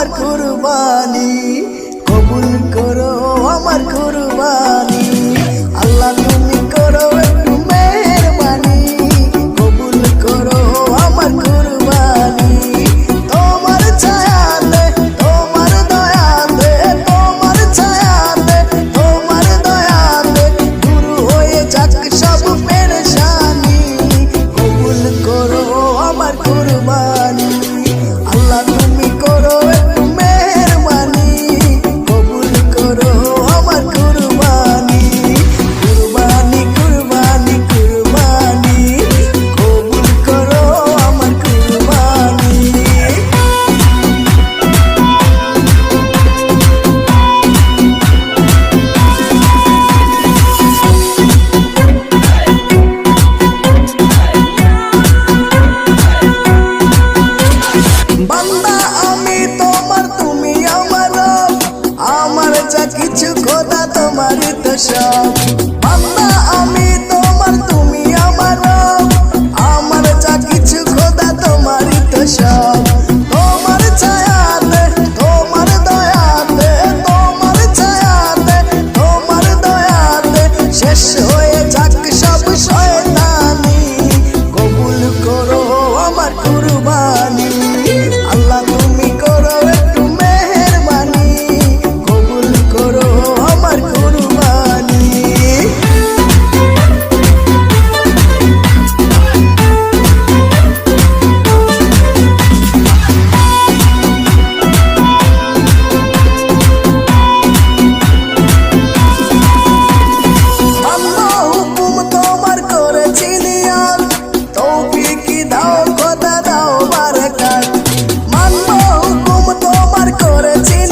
আমার কুরবানি। যা কিছু খোদা তোমারই তো সব। waiting